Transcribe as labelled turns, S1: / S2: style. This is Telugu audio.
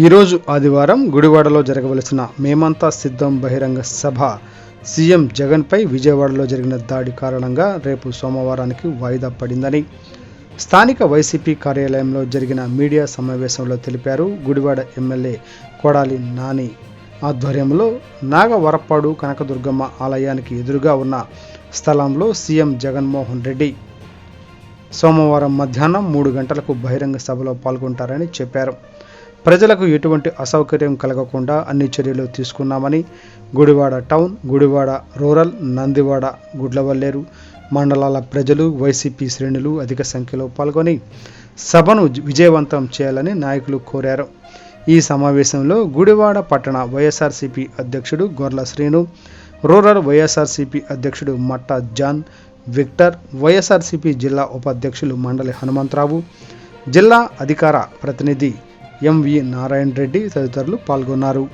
S1: ఈరోజు ఆదివారం గుడివాడలో జరగవలసిన మేమంతా సిద్ధం బహిరంగ సభ. సీఎం జగన్పై విజయవాడలో జరిగిన దాడి కారణంగా రేపు సోమవారానికి వాయిదా పడిందని స్థానిక వైసీపీ కార్యాలయంలో జరిగిన మీడియా సమావేశంలో తెలిపారు గుడివాడ ఎమ్మెల్యే కొడాలి నాని. ఆధ్వర్యంలో నాగవరప్పాడు కనకదుర్గమ్మ ఆలయానికి ఎదురుగా ఉన్న స్థలంలో సీఎం జగన్మోహన్ రెడ్డి సోమవారం మధ్యాహ్నం మూడు గంటలకు బహిరంగ సభలో పాల్గొంటారని చెప్పారు. ప్రజలకు ఎటువంటి అసౌకర్యం కలగకుండా అన్ని చర్యలు తీసుకున్నామని గుడివాడ టౌన్ గుడివాడ రూరల్ నందివాడ గుడ్లవల్లేరు మండలాల ప్రజలు వైసీపీ శ్రేణులు అధిక సంఖ్యలో పాల్గొని సభను విజయవంతం చేయాలని నాయకులు కోరారు. ఈ సమావేశంలో గుడివాడ పట్టణ వైఎస్ఆర్సీపీ అధ్యక్షుడు గొర్ల శ్రీను రూరల్ వైఎస్ఆర్సీపీ అధ్యక్షుడు మట్టా జాన్ విక్టర్ వైఎస్ఆర్సీపీ జిల్లా ఉపాధ్యక్షులు మండలి హనుమంతరావు జిల్లా అధికార ప్రతినిధి ఎంవి నారాయణ రెడ్డి తదితరులు పాల్గొన్నారు.